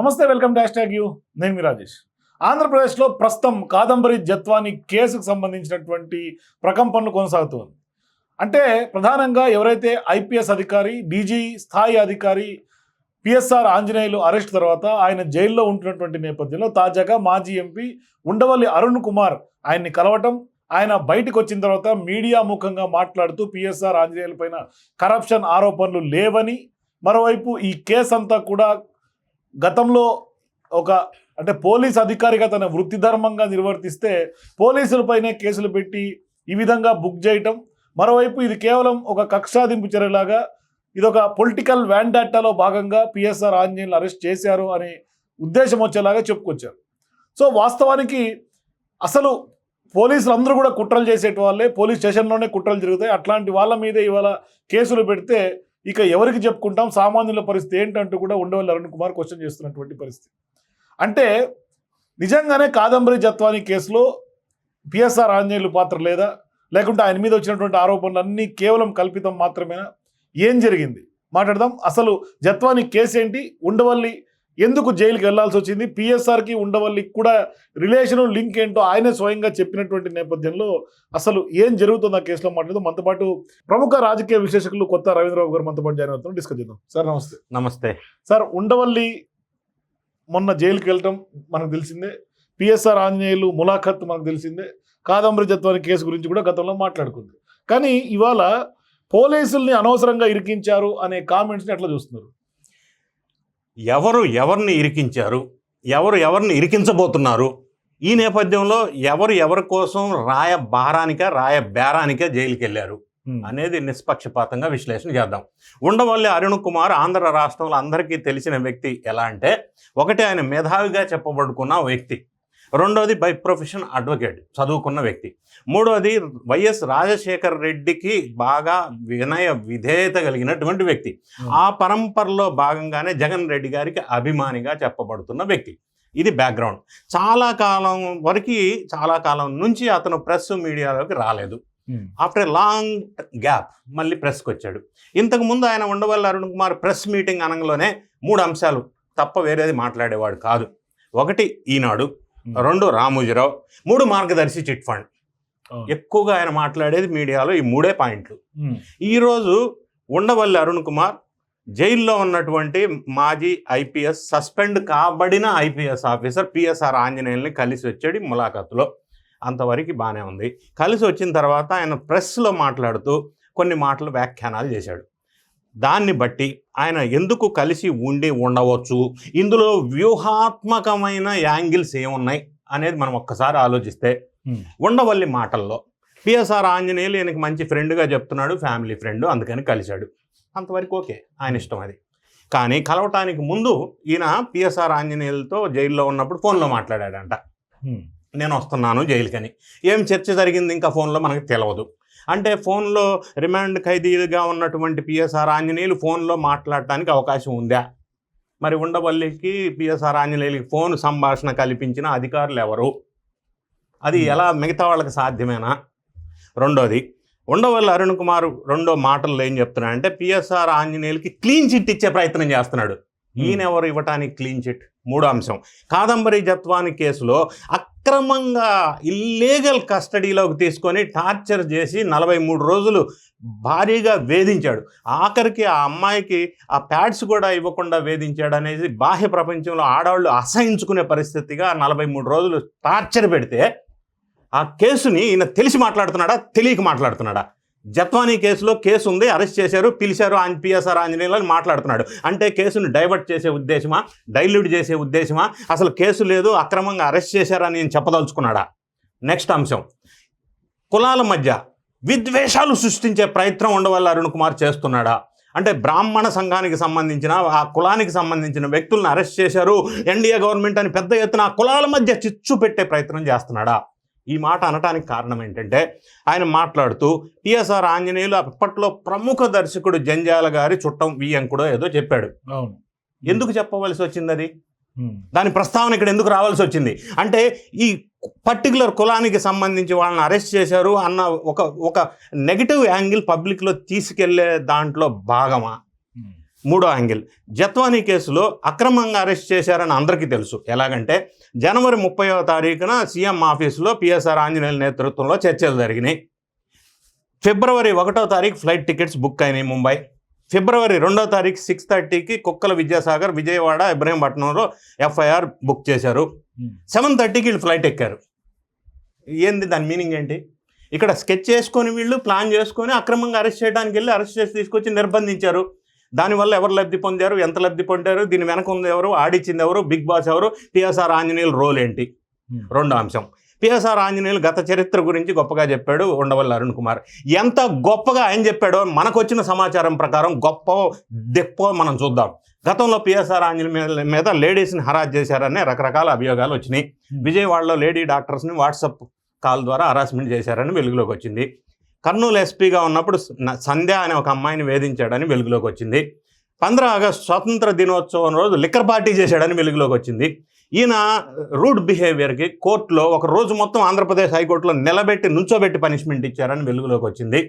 నమస్తే welcome dash tag you. నేను మీ రాజేష్. ఆంధ్రప్రదేశ్లో ప్రస్తుతం కాదంబరి జత్వాని కేసుకు సంబంధించినటువంటి ప్రకంపనలు కొనసాగుతుంది. అంటే ప్రధానంగా ఎవరైతే ఐపీఎస్ అధికారి డీజీ స్థాయి అధికారి పిఎస్ఆర్ ఆంజనేయులు అరెస్ట్ తర్వాత ఆయన జైల్లో ఉంటున్నటువంటి నేపథ్యంలో తాజాగా మాజీ ఎంపీ ఉండవల్లి అరుణ్ కుమార్ ఆయన్ని కలవటం ఆయన బయటకు వచ్చిన తర్వాత మీడియా ముఖంగా మాట్లాడుతూ పిఎస్ఆర్ ఆంజనేయుల పైన కరప్షన్ ఆరోపణలు లేవని మరోవైపు ఈ కేసు అంతా కూడా గతంలో ఒక అంటే పోలీస్ అధికారిగా తన వృత్తి ధర్మంగా నిర్వర్తిస్తే పోలీసులపైనే కేసులు పెట్టి ఈ విధంగా బుక్ చేయటం. మరోవైపు ఇది కేవలం ఒక కక్షాదింపు చర్యలాగా ఇది ఒక పొలిటికల్ వ్యాండాటాలో భాగంగా పిఎస్ఆర్ ఆంజనేయులు అరెస్ట్ చేశారు అనే ఉద్దేశం వచ్చేలాగా చెప్పుకొచ్చారు. సో వాస్తవానికి అసలు పోలీసులు అందరూ కూడా కుట్రలు చేసేటి వాళ్ళే పోలీస్ స్టేషన్లోనే కుట్రలు జరుగుతాయి. అట్లాంటి వాళ్ళ మీద ఇవాళ కేసులు పెడితే ఇక ఎవరికి చెప్పుకుంటాం? సామాన్యుల పరిస్థితి ఏంటంటూ కూడా ఉండవల్లి అరుణ్ కుమార్ క్వశ్చన్ చేస్తున్నటువంటి పరిస్థితి. అంటే నిజంగానే కాదంబరి జత్వాని కేసులో పిఎస్ఆర్ ఆంజనేయులు పాత్ర లేదా? లేకుంటే ఆయన మీద వచ్చినటువంటి ఆరోపణలు అన్నీ కేవలం కల్పితం మాత్రమేనా? ఏం జరిగింది? మాట్లాడదాం. అసలు జత్వాని కేసు ఏంటి ఉండవల్లి ఎందుకు జైలుకి వెళ్ళాల్సి వచ్చింది? పిఎస్ఆర్కి ఉండవల్లికి కూడా రిలేషన్ లింక్ ఏంటో ఆయనే స్వయంగా చెప్పినటువంటి నేపథ్యంలో అసలు ఏం జరుగుతుంది ఆ కేసులో మాట్లాడుతూ మనతో పాటు ప్రముఖ రాజకీయ విశ్లేషకులు కొత్త రవీంద్రబాబు గారు మనతో పాటు జాయిన్ అవుతున్నారు. డిస్కస్ చేద్దాం. సార్ నమస్తే. నమస్తే. సార్ ఉండవల్లి మొన్న జైలుకి వెళ్ళటం మనకు తెలిసిందే. పిఎస్ఆర్ ఆంజనేయులు ములాఖత్ మనకు తెలిసిందే. కాదంబరి జత్వాని కేసు గురించి కూడా గతంలో మాట్లాడుకుంది. కానీ ఇవాళ పోలీసుల్ని అనవసరంగా ఇరికించారు అనే కామెంట్స్ని ఎట్లా చూస్తున్నారు? ఎవరు ఎవరిని ఇరికించారు? ఎవరు ఎవరిని ఇరికించబోతున్నారు? ఈ నేపథ్యంలో ఎవరు ఎవరి కోసం రాయ భారానిక రాయ బేరానికే జైలుకి వెళ్ళారు అనేది నిష్పక్షపాతంగా విశ్లేషణ చేద్దాం. ఉండవల్లి అరుణ్ కుమార్ ఆంధ్ర రాష్ట్రంలో అందరికీ తెలిసిన వ్యక్తి ఎలా అంటే ఒకటి ఆయన మేధావిగా చెప్పబడుకున్న వ్యక్తి. రెండోది బై ప్రొఫెషన్ అడ్వకేట్ చదువుకున్న వ్యక్తి. మూడోది వైఎస్ రాజశేఖర్ రెడ్డికి బాగా వినయ విధేయత కలిగినటువంటి వ్యక్తి. ఆ పరంపరలో భాగంగానే జగన్ రెడ్డి గారికి అభిమానిగా చెప్పబడుతున్న వ్యక్తి. ఇది బ్యాక్గ్రౌండ్ చాలా కాలం వరకు చాలా కాలం నుంచి అతను ప్రెస్ మీడియాలోకి రాలేదు. ఆఫ్టర్ లాంగ్ గ్యాప్ మళ్ళీ ప్రెస్కి వచ్చాడు. ఇంతకు ముందు ఆయన ఉండవల్లి అరుణ్ కుమార్ ప్రెస్ మీటింగ్ అనగానే మూడు అంశాలు తప్ప వేరేది మాట్లాడేవాడు కాదు. ఒకటి ఈనాడు రెండు రామోజీరావు మూడు మార్గదర్శి చిట్ ఫండ్. ఎక్కువగా ఆయన మాట్లాడేది మీడియాలో ఈ మూడే పాయింట్లు. ఈరోజు ఉండవల్లి అరుణ్ కుమార్ జైల్లో ఉన్నటువంటి మాజీ ఐపీఎస్ సస్పెండ్ కాబడిన ఐపీఎస్ ఆఫీసర్ పిఎస్ఆర్ ఆంజనేయుల్ని కలిసి వచ్చాడు ములాఖాతులో. అంతవరకు బాగానే ఉంది. కలిసి వచ్చిన తర్వాత ఆయన ప్రెస్లో మాట్లాడుతూ కొన్ని మాటలు వ్యాఖ్యానాలు చేశాడు. దాన్ని బట్టి ఆయన ఎందుకు కలిసి ఉండి ఉండవచ్చు? ఇందులో వ్యూహాత్మకమైన యాంగిల్స్ ఏమున్నాయి అనేది మనం ఒక్కసారి ఆలోచిస్తే ఉండవల్లి మాటల్లో పిఎస్ఆర్ ఆంజనేయులు ఈయనకి మంచి ఫ్రెండ్గా చెప్తున్నాడు ఫ్యామిలీ ఫ్రెండ్ అందుకని కలిశాడు. అంతవరకు ఓకే ఆయన ఇష్టం అది. కానీ కలవటానికి ముందు ఈయన పిఎస్ఆర్ ఆంజనేయులతో జైల్లో ఉన్నప్పుడు ఫోన్లో మాట్లాడాడంట. నేను వస్తున్నాను జైలుకని. ఏం చర్చ జరిగింది ఇంకా ఫోన్లో మనకు తెలియదు అంటే ఫోన్లో రిమాండ్ ఖైదీలుగా ఉన్నటువంటి పిఎస్ఆర్ ఆంజనేయులు ఫోన్లో మాట్లాడటానికి అవకాశం ఉందా? మరి ఉండవల్లికి పిఎస్ఆర్ ఆంజనేయులకి ఫోన్ సంభాషణ కల్పించిన అధికారులు ఎవరు? అది ఎలా మిగతా వాళ్ళకి సాధ్యమేనా? రెండోది ఉండవల్లి అరుణ్ కుమార్ రెండో మాటల్లో ఏం చెప్తున్నాడు అంటే పిఎస్ఆర్ ఆంజనేయులకి క్లీన్ చిట్ ఇచ్చే ప్రయత్నం చేస్తున్నాడు. ఈయన ఎవరు ఇవ్వటానికి క్లీన్ చిట్? మూడో అంశం కాదంబరి జత్వాని కేసులో అక్రమంగా ఇల్లీగల్ కస్టడీలోకి తీసుకొని టార్చర్ చేసి నలభై మూడు రోజులు భారీగా వేధించాడు. ఆఖరికి ఆ అమ్మాయికి ఆ ప్యాడ్స్ కూడా ఇవ్వకుండా వేధించాడు అనేది బాహ్య ప్రపంచంలో ఆడవాళ్ళు అసహించుకునే పరిస్థితిగా నలభై మూడు రోజులు టార్చర్ పెడితే ఆ కేసుని ఈయన తెలిసి మాట్లాడుతున్నాడా? తెలియక మాట్లాడుతున్నాడా? జత్వానీ కేసులో కేసు ఉంది అరెస్ట్ చేశారు పిలిచారు ఆన్ పిఎస్ఆర్ ఆంజనేయులు అని మాట్లాడుతున్నాడు. అంటే కేసును డైవర్ట్ చేసే ఉద్దేశమా? డైల్యూట్ చేసే ఉద్దేశమా? అసలు కేసు లేదు అక్రమంగా అరెస్ట్ చేశారని నేను చెప్పదలుచుకున్నాడా? నెక్స్ట్ అంశం. కులాల మధ్య విద్వేషాలు సృష్టించే ప్రయత్నం ఉండవల్ల అరుణ్ కుమార్ చేస్తున్నాడా? అంటే బ్రాహ్మణ సంఘానికి సంబంధించిన ఆ కులానికి సంబంధించిన వ్యక్తులను అరెస్ట్ చేశారు ఎన్డీఏ గవర్నమెంట్ అని పెద్ద ఎత్తున ఆ కులాల మధ్య చిచ్చు పెట్టే ప్రయత్నం చేస్తున్నాడా? ఈ మాట అనటానికి కారణం ఏంటంటే ఆయన మాట్లాడుతూ పిఎస్ఆర్ ఆంజనేయులు అప్పట్లో ప్రముఖ దర్శకుడు జంజాల గారి చుట్టం వియ్యంకుడో ఏదో చెప్పాడు. అవును. ఎందుకు చెప్పవలసి వచ్చింది అది దాని ప్రస్తావన ఇక్కడ ఎందుకు రావాల్సి వచ్చింది? అంటే ఈ పర్టికులర్ కులానికి సంబంధించి వాళ్ళని అరెస్ట్ చేశారు అన్న ఒక ఒక నెగిటివ్ యాంగిల్ పబ్లిక్లో తీసుకెళ్ళే దాంట్లో భాగమా? మూడో యాంగిల్. జత్వానీ కేసులో అక్రమంగా అరెస్ట్ చేశారని అందరికీ తెలుసు. ఎలాగంటే జనవరి ముప్పైవ తారీఖున సీఎం ఆఫీసులో పిఎస్ఆర్ ఆంజనేయుల నేతృత్వంలో చర్చలు జరిగినాయి. ఫిబ్రవరి ఒకటో తారీఖు ఫ్లైట్ టికెట్స్ బుక్ అయినాయి ముంబై. ఫిబ్రవరి రెండో తారీఖు సిక్స్ థర్టీకి కుక్కల విద్యాసాగర్ విజయవాడ ఇబ్రహీంపట్నంలో ఎఫ్ఐఆర్ బుక్ చేశారు. సెవెన్ థర్టీకి వీళ్ళు ఫ్లైట్ ఎక్కారు. ఏంది దాని మీనింగ్ ఏంటి? ఇక్కడ స్కెచ్ చేసుకొని వీళ్ళు ప్లాన్ చేసుకొని అక్రమంగా అరెస్ట్ చేయడానికి వెళ్ళి అరెస్ట్ చేసి తీసుకొచ్చి నిర్బంధించారు. దానివల్ల ఎవరు లబ్ధి పొందారు? ఎంత లబ్ధి పొందారు? దీని వెనక ఉంది ఎవరు? ఆడిచ్చింది ఎవరు? బిగ్ బాస్ ఎవరు? పిఎస్ఆర్ ఆంజనేయులు రోల్ ఏంటి? రెండో అంశం. పిఎస్ఆర్ ఆంజనేయులు గత చరిత్ర గురించి గొప్పగా చెప్పాడు ఉండవల్లి అరుణ్ కుమార్. ఎంత గొప్పగా ఆయన చెప్పాడో మనకు వచ్చిన సమాచారం ప్రకారం గొప్ప దెప్ప మనం చూద్దాం. గతంలో పిఎస్ఆర్ ఆంజనేయుల మీద మీద లేడీస్ని హరాజ్ చేశారనే రకరకాల అభియోగాలు వచ్చినాయి. విజయవాడలో లేడీ డాక్టర్స్ని వాట్సాప్ కాల్ ద్వారా హరాస్మెంట్ చేశారని వెలుగులోకి వచ్చింది. కర్నూలు ఎస్పీగా ఉన్నప్పుడు సంధ్య అనే ఒక అమ్మాయిని వేధించాడని వెలుగులోకి వచ్చింది. పంద్ర ఆగస్టు స్వాతంత్ర దినోత్సవం రోజు లిక్కర్ పార్టీ చేశాడని వెలుగులోకి వచ్చింది. ఈయన రూడ్ బిహేవియర్కి కోర్టులో ఒక రోజు మొత్తం ఆంధ్రప్రదేశ్ హైకోర్టులో నిలబెట్టి నుంచోబెట్టి పనిష్మెంట్ ఇచ్చారని వెలుగులోకి వచ్చింది.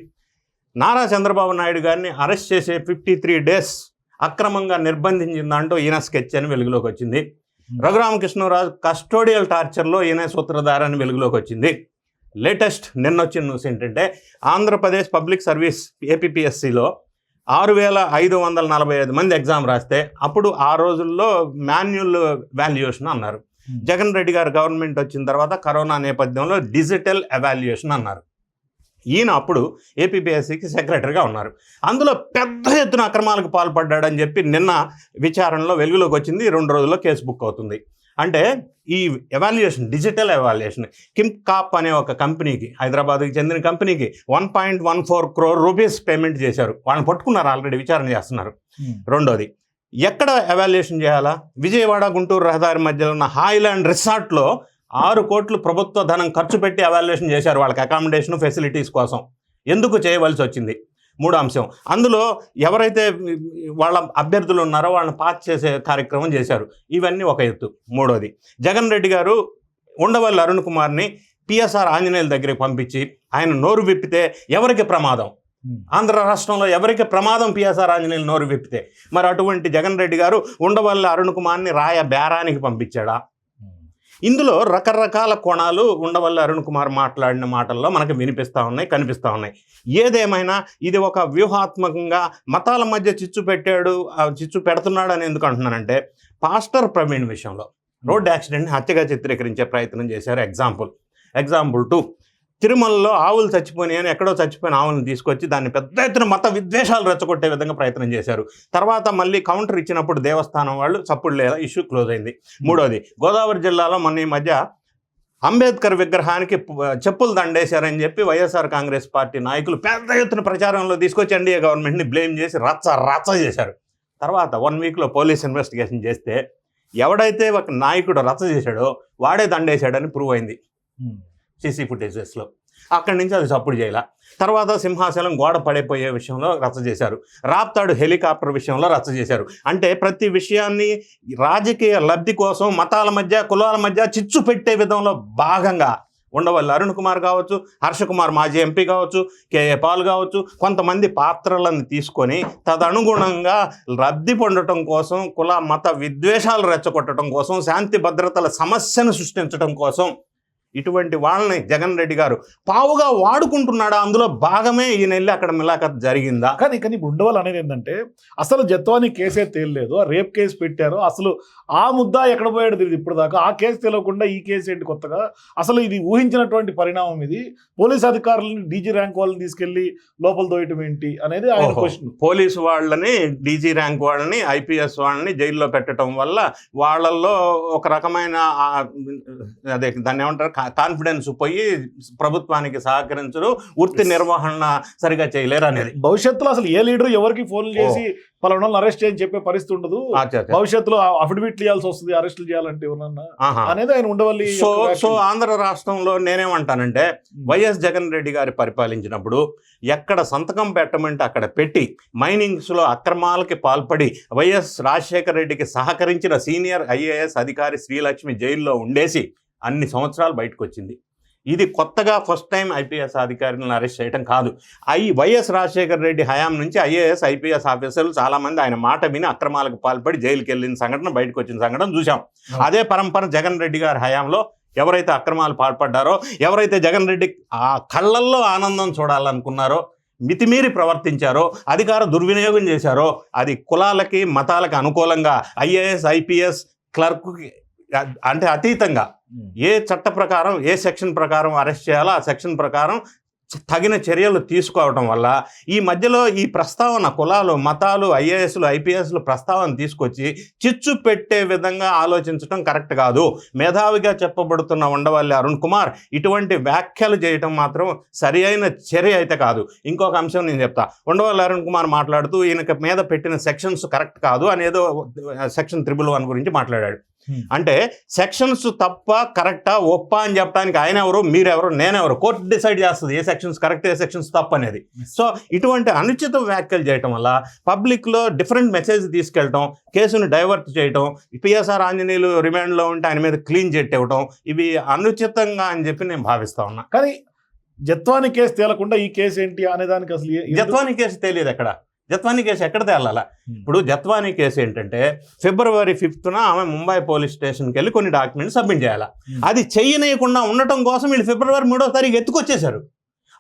నారా చంద్రబాబు నాయుడు గారిని అరెస్ట్ చేసే ఫిఫ్టీ త్రీ డేస్ అక్రమంగా నిర్బంధించిందంటూ ఈయన స్కెచ్ అని వెలుగులోకి వచ్చింది. రఘురామకృష్ణరాజు కస్టోడియల్ టార్చర్లో ఈయన సూత్రధార అని వెలుగులోకి వచ్చింది. లేటెస్ట్ నిన్న వచ్చిన న్యూస్ ఏంటంటే ఆంధ్రప్రదేశ్ పబ్లిక్ సర్వీస్ ఏపీఎస్సిలో ఆరు వేల ఐదు వందల నలభై ఐదు మంది ఎగ్జామ్ రాస్తే అప్పుడు ఆ రోజుల్లో మాన్యువల్ వాల్యుయేషన్ అన్నారు. జగన్ రెడ్డి గారు గవర్నమెంట్ వచ్చిన తర్వాత కరోనా నేపథ్యంలో డిజిటల్ ఎవాల్యుయేషన్ అన్నారు. ఈయన అప్పుడు ఏపీపీఎస్సికి సెక్రటరీగా ఉన్నారు. అందులో పెద్ద ఎత్తున అక్రమాలకు పాల్పడ్డాడని చెప్పి నిన్న విచారణలో వెలుగులోకి వచ్చింది. రెండు రోజుల్లో కేసు బుక్ అవుతుంది. అంటే ఈ evaluation digital evaluation kim cap అనే ఒక కంపెనీకి హైదరాబాద్కి చెందిన కంపెనీకి one point one four crore rupees payment చేశారు. వాళ్ళని పట్టుకున్నారు ఆల్రెడీ విచారణ చేస్తున్నారు. రెండోది ఎక్కడ ఎవాల్యుయేషన్ చేయాలా? విజయవాడ గుంటూరు రహదారి మధ్యలో ఉన్న హాయిలాండ్ రిసార్ట్లో ఆరు కోట్లు ప్రభుత్వ ధనం ఖర్చు పెట్టి ఎవాల్యుయేషన్ చేశారు వాళ్ళకి అకామిడేషన్ ఫెసిలిటీస్ కోసం. ఎందుకు చేయవలసి వచ్చింది? మూడో అంశం అందులో ఎవరైతే వాళ్ళ అభ్యర్థులు ఉన్నారో వాళ్ళని పాస్ చేసే కార్యక్రమం చేశారు. ఇవన్నీ ఒక ఎత్తు. మూడోది. జగన్ రెడ్డి గారు ఉండవల్లి అరుణ్ కుమార్ని పిఎస్ఆర్ ఆంజనేయుల దగ్గరికి పంపించి ఆయన నోరు విప్పితే ఎవరికి ప్రమాదం? ఆంధ్ర రాష్ట్రంలో ఎవరికి ప్రమాదం పిఎస్ఆర్ ఆంజనేయులు నోరు విప్పితే? మరి అటువంటి జగన్ రెడ్డి గారు ఉండవల్లి అరుణ్ కుమార్ని రాయ బేరానికి పంపించాడా? ఇందులో రకరకాల కోణాలు ఉండవల్లి అరుణ్ కుమార్ మాట్లాడిన మాటల్లో మనకు వినిపిస్తూ ఉన్నాయి కనిపిస్తూ ఉన్నాయి. ఏదేమైనా ఇది ఒక వ్యూహాత్మకంగా మతాల మధ్య చిచ్చు పెట్టాడు ఆ చిచ్చు పెడుతున్నాడు అని ఎందుకు అంటున్నానంటే పాస్టర్ ప్రవీణ్ విషయంలో రోడ్ యాక్సిడెంట్ని హత్యగా చిత్రీకరించే ప్రయత్నం చేశారు. ఎగ్జాంపుల్ ఎగ్జాంపుల్ టూ తిరుమలలో ఆవులు చచ్చిపోయినాయని ఎక్కడో చచ్చిపోయిన ఆవులను తీసుకొచ్చి దాన్ని పెద్ద ఎత్తున మత విద్వేషాలు రెచ్చగొట్టే విధంగా ప్రయత్నం చేశారు. తర్వాత మళ్ళీ కౌంటర్ ఇచ్చినప్పుడు దేవస్థానం వాళ్ళు చప్పుడు లేదా ఇష్యూ క్లోజ్ అయింది. మూడోది గోదావరి జిల్లాలో మొన్న ఈ మధ్య అంబేద్కర్ విగ్రహానికి చెప్పులు దండేశారని చెప్పి వైఎస్ఆర్ కాంగ్రెస్ పార్టీ నాయకులు పెద్ద ఎత్తున ప్రచారంలో తీసుకొచ్చి ఎన్డీఏ గవర్నమెంట్ని బ్లేమ్ చేసి రచ్చ రచ్చ చేశారు. తర్వాత వన్ వీక్లో పోలీస్ ఇన్వెస్టిగేషన్ చేస్తే ఎవడైతే ఒక నాయకుడు రచ్చ చేశాడో వాడే దండేశాడని ప్రూవ్ అయింది. సీసీ ఫుటేజెస్లో అక్కడి నుంచి అది సప్పుడు చేయాల. తర్వాత సింహాచలం గోడ పడిపోయే విషయంలో రచ్చ చేశారు. రాప్తాడు హెలికాప్టర్ విషయంలో రచ్చ చేశారు. అంటే ప్రతి విషయాన్ని రాజకీయ లబ్ధి కోసం మతాల మధ్య కులాల మధ్య చిచ్చు పెట్టే విధంలో భాగంగా ఉండవల్లి అరుణ్ కుమార్ కావచ్చు హర్ష కుమార్ మాజీ ఎంపీ కావచ్చు కేఏ పాల్ కావచ్చు కొంతమంది పాత్రలను తీసుకొని తదనుగుణంగా లబ్ధి పొందటం కోసం కుల మత విద్వేషాలు రెచ్చగొట్టడం కోసం శాంతి భద్రతల సమస్యను సృష్టించడం కోసం ఇటువంటి వాళ్ళని జగన్ రెడ్డి గారు పావుగా వాడుకుంటున్నాడా? అందులో భాగమే ఈయన వెళ్ళి అక్కడ మిలాఖత్ జరిగిందా? కానీ కానీ ఇప్పుడు ఉండవాలి అనేది ఏంటంటే అసలు జత్వాని కేసే తేలలేదు. ఆ రేప్ కేసు పెట్టారు. అసలు ఆ ముద్ద ఎక్కడ పోయాడు తెలియదు ఇప్పుడు దాకా ఆ కేసు తెలియకుండా ఈ కేసు ఏంటి కొత్తగా? అసలు ఇది ఊహించినటువంటి పరిణామం ఇది. పోలీస్ అధికారులని డీజీ ర్యాంక్ వాళ్ళని తీసుకెళ్ళి లోపల దోయటం ఏంటి అనేది ఆయన. క్వశ్చన్. పోలీసు వాళ్ళని డీజీ ర్యాంక్ వాళ్ళని ఐపీఎస్ వాళ్ళని జైల్లో పెట్టడం వల్ల వాళ్ళల్లో ఒక రకమైన అదే దాన్ని ఏమంటారు? కాన్ఫిడెన్స్ పోయి ప్రభుత్వానికి సహకరించరు వృత్తి నిర్వహణ సరిగా చేయలేరు అనేది భవిష్యత్తులో అసలు ఏ లీడర్ ఎవరికి ఫోన్లు చేసి పలానా అరెస్ట్ చేయని చెప్పే పరిస్థితి ఉండదు. భవిష్యత్తులో అఫిడవిట్ చేయాల్సి వస్తుంది అరెస్టులు చేయాలంటే. అనేది ఆయన ఉండవల్లి సో సో. ఆంధ్ర రాష్ట్రంలో నేనేమంటానంటే వైఎస్ జగన్ రెడ్డి గారి పరిపాలించినప్పుడు ఎక్కడ సంతకం పెట్టమంటే అక్కడ పెట్టి మైనింగ్స్లో అక్రమాలకి పాల్పడి వైఎస్ రాజశేఖర రెడ్డికి సహకరించిన సీనియర్ ఐఏఎస్ అధికారి శ్రీలక్ష్మి జైల్లో ఉండేసి అన్ని సంవత్సరాలు బయటకు వచ్చింది ఇది కొత్తగా ఫస్ట్ టైం ఐపీఎస్ అధికారులను అరెస్ట్ చేయడం కాదు. ఐ వైఎస్ రాజశేఖర రెడ్డి హయాం నుంచి ఐఏఎస్ ఐపీఎస్ ఆఫీసర్లు చాలా మంది ఆయన మాట విని అక్రమాలకు పాల్పడి జైలుకి వెళ్ళిన సంఘటన బయటకు వచ్చిన సంఘటన చూసాం అదే పరంపర జగన్ రెడ్డి గారి హయాంలో ఎవరైతే అక్రమాలు పాల్పడ్డారో ఎవరైతే జగన్ రెడ్డి ఆ కళ్ళల్లో ఆనందం చూడాలనుకున్నారో మితిమీరి ప్రవర్తించారో అధికార దుర్వినియోగం చేశారో అది కులాలకి మతాలకు అనుకూలంగా ఐఏఎస్ ఐపీఎస్ క్లర్క్కి అంటే అతీతంగా ఏ చట్ట ప్రకారం ఏ సెక్షన్ ప్రకారం అరెస్ట్ చేయాలో ఆ సెక్షన్ ప్రకారం తగిన చర్యలు తీసుకోవటం వల్ల ఈ మధ్యలో ఈ ప్రస్తావన కులాలు మతాలు ఐఏఎస్లు ఐపీఎస్లు ప్రస్తావన తీసుకొచ్చి చిచ్చు పెట్టే విధంగా ఆలోచించడం కరెక్ట్ కాదు. మేధావిగా చెప్పబడుతున్న ఉండవల్లి అరుణ్ కుమార్ ఇటువంటి వ్యాఖ్యలు చేయటం మాత్రం సరి అయిన చర్య అయితే కాదు. ఇంకొక అంశం నేను చెప్తా. ఉండవల్లి అరుణ్ కుమార్ మాట్లాడుతూ ఈయనకి మీద పెట్టిన సెక్షన్స్ కరెక్ట్ కాదు అనేదో సెక్షన్ త్రిబుల్ వన్ గురించి మాట్లాడాడు. అంటే సెక్షన్స్ తప్ప కరెక్టా ఒప్ప అని చెప్పడానికి ఆయన ఎవరు మీరెవరు నేనెవరు? కోర్టు డిసైడ్ చేస్తుంది ఏ సెక్షన్స్ కరెక్ట్ ఏ సెక్షన్స్ తప్పు అనేది. సో ఇటువంటి అనుచిత వ్యాఖ్యలు చేయటం వల్ల పబ్లిక్లో డిఫరెంట్ మెసేజ్ తీసుకెళ్ళటం కేసును డైవర్ట్ చేయటం పిఎస్ఆర్ ఆంజనేయులు రిమాండ్లో ఉంటే ఆయన మీద క్లీన్ చిట్ ఇవ్వటం ఇవి అనుచితంగా అని చెప్పి నేను భావిస్తా ఉన్నా. కానీ జత్వాని కేసు తేలకుండా ఈ కేసు ఏంటి అనే దానికి అసలు జత్వానీ కేసు తెలియదు ఎక్కడ జత్వానీ కేసు ఎక్కడ తేలాలా Hmm. ఇప్పుడు జత్వానీ కేసు ఏంటంటే ఫిబ్రవరి ఫిఫ్త్న ఆమె ముంబై పోలీస్ స్టేషన్కి వెళ్ళి కొన్ని డాక్యుమెంట్స్ సబ్మిట్ చేయాలి Hmm. అది చెయ్యనీయకుండా ఉండటం కోసం వీళ్ళు ఫిబ్రవరి మూడో తారీఖు ఎత్తుకొచ్చేశారు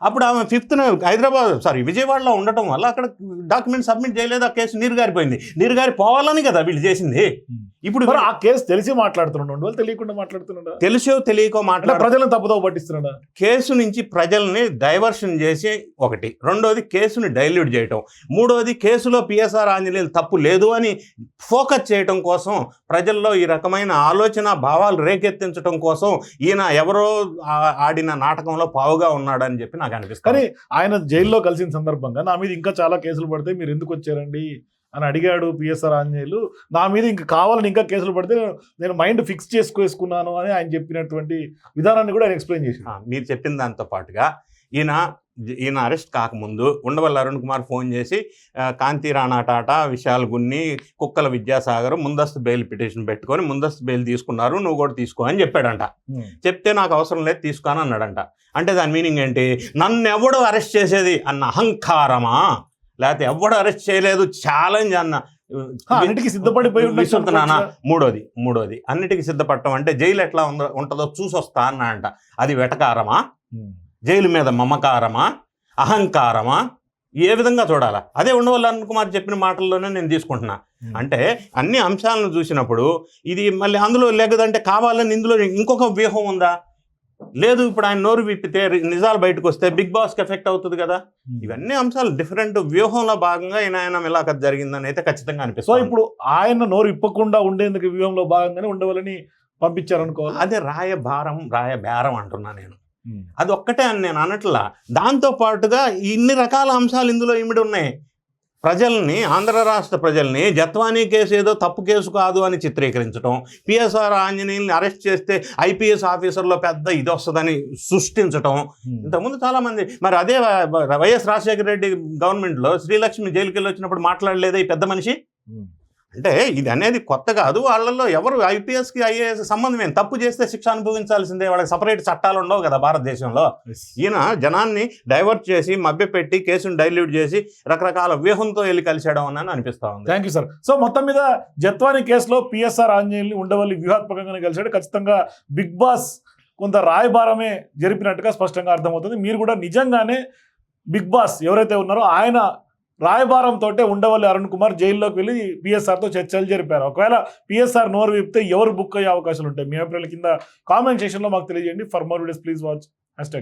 అప్పుడు ఆమె ఫిఫ్త్న హైదరాబాద్ సారీ విజయవాడలో ఉండటం వల్ల అక్కడ డాక్యుమెంట్ సబ్మిట్ చేయలేదు ఆ కేసు నీరు గారిపోయింది. నీరు గారి పోవాలని కదా వీళ్ళు చేసింది. Hmm. ఇప్పుడు ఆ కేసు తెలిసి మాట్లాడుతున్నాడు? వాళ్ళు తెలియకుండా మాట్లాడుతున్నాడా? తెలుసో తెలియకో మాట్లాడ ప్రజలను తప్పుదో పట్టిస్తున్నాడా? కేసు నుంచి ప్రజల్ని డైవర్షన్ చేసి ఒకటి. రెండోది కేసుని డైల్యూట్ చేయటం. మూడోది కేసులో పిఎస్ఆర్ ఆంజనేయులు తప్పు లేదు అని ఫోకస్ చేయటం కోసం ప్రజల్లో ఈ రకమైన ఆలోచన భావాలు రేకెత్తించడం కోసం ఈయన ఎవరో ఆడిన నాటకంలో పావుగా ఉన్నాడని చెప్పి నాకు అనిపిస్తుంది. కానీ ఆయన జైల్లో కలిసిన సందర్భంగా నా మీద ఇంకా చాలా కేసులు పడితే మీరు ఎందుకు వచ్చారండి అని అడిగాడు పిఎస్ఆర్ ఆంజనేయులు. నా మీద ఇంకా కావాలని ఇంకా కేసులు పడితే నేను మైండ్ ఫిక్స్ చేసుకున్నాను అని ఆయన చెప్పినటువంటి విధానాన్ని కూడా ఆయన ఎక్స్ప్లెయిన్ చేశారు ఆ, మీరు చెప్పిన దాంతో పాటుగా ఈయన ఈయన అరెస్ట్ కాకముందు ఉండవల్లి అరుణ్ కుమార్ ఫోన్ చేసి కాంతి రాణా టాటా విశాల్ గున్ని కుక్కల విద్యాసాగర్ ముందస్తు బెయిల్ పిటిషన్ పెట్టుకొని ముందస్తు బెయిల్ తీసుకున్నారు నువ్వు కూడా తీసుకో అని చెప్పాడంట. చెప్తే నాకు అవసరం లేదు తీసుకోని అన్నాడంట. అంటే దాని మీనింగ్ ఏంటి? నన్ను ఎవడు అరెస్ట్ చేసేది? అన్న అహంకారమా? లేకపోతే ఎవడు అరెస్ట్ చేయలేదు? ఛాలెంజ్ అన్న అన్నిటికీ సిద్ధపడిపోయి విసురుతున్నానా. మూడోది మూడోది. అన్నిటికీ సిద్ధపడటం అంటే జైలు ఎట్లా ఉందో ఉంటుందో చూసొస్తా అన్నా అంట అది వెటకారమా? జైలు మీద మమకారమా? అహంకారమా? ఏ విధంగా చూడాలా? అదే ఉండవల్లి అరుణ్ కుమార్ చెప్పిన మాటల్లోనే నేను తీసుకుంటున్నా. అంటే అన్ని అంశాలను చూసినప్పుడు ఇది మళ్ళీ అందులో లేదంటే కావాలని ఇందులో ఇంకొక వ్యూహం ఉందా? లేదు ఇప్పుడు ఆయన నోరు విప్పితే నిజాలు బయటకు వస్తే బిగ్ బాస్కి ఎఫెక్ట్ అవుతుంది కదా? ఇవన్నీ అంశాలు డిఫరెంట్ వ్యూహంలో భాగంగా ఈయన ఆయన మిలాఖత్ జరిగిందని అయితే ఖచ్చితంగా సో అనిపిస్తుంది ఇప్పుడు ఆయన నోరు ఇప్పకుండా ఉండేందుకు వ్యూహంలో భాగంగానే ఉండవాలని పంపించారనుకోవాలి అదే రాయ భారం రాయ బేరం అంటున్నా నేను. అది ఒక్కటే అని నేను అనట్లా. దాంతో పాటుగా ఇన్ని రకాల అంశాలు ఇందులో ఇమిడి ఉన్నాయి. ప్రజల్ని ఆంధ్ర రాష్ట్ర ప్రజల్ని జత్వానీ కేసు ఏదో తప్పు కేసు కాదు అని చిత్రీకరించడం పిఎస్ఆర్ ఆంజనేయుల్ని అరెస్ట్ చేస్తే ఐపీఎస్ ఆఫీసర్లో పెద్ద ఇది వస్తుందని సృష్టించటం ఇంతకుముందు చాలా మంది మరి అదే వైఎస్ రాజశేఖర రెడ్డి గవర్నమెంట్లో శ్రీలక్ష్మి జైలుకి వెళ్ళి వచ్చినప్పుడు మాట్లాడలేదా ఈ పెద్ద మనిషి? అంటే ఇది అనేది కొత్త కాదు. వాళ్ళల్లో ఎవరు ఐపీఎస్కి ఐఏఎస్ సంబంధం ఏం? తప్పు చేస్తే శిక్ష అనుభవించాల్సిందే. వాళ్ళకి సపరేట్ చట్టాలు ఉండవు కదా భారతదేశంలో. ఈయన జనాన్ని డైవర్ట్ చేసి మభ్యపెట్టి కేసును డైల్యూట్ చేసి రకరకాల వ్యూహంతో వెళ్ళి కలిసేయడం అని అనిపిస్తా ఉంది. Thank you sir. సో మొత్తం మీద జత్వాని కేసులో పిఎస్ఆర్ ఆంజనేయుల్ని ఉండవల్లి వ్యూహాత్మకంగానే కలిశాడు. ఖచ్చితంగా బిగ్ బాస్ కొంత రాయబారమే జరిపినట్టుగా స్పష్టంగా అర్థమవుతుంది. మీరు కూడా నిజంగానే బిగ్ బాస్ ఎవరైతే ఉన్నారో ఆయన రాయబారంతో ఉండవల్లి అరుణ్ కుమార్ జైల్లోకి వెళ్ళి పిఎస్ఆర్తో చర్చలు జరిపారు. ఒకవేళ పిఎస్ఆర్ నోరు విప్తే ఎవరు బుక్ అయ్యే అవకాశాలు ఉంటాయి? మీ అభిప్రాయాల కింద కామెంట్ సెక్షన్లో మాకు తెలియజేయండి. For more videos please watch. Hash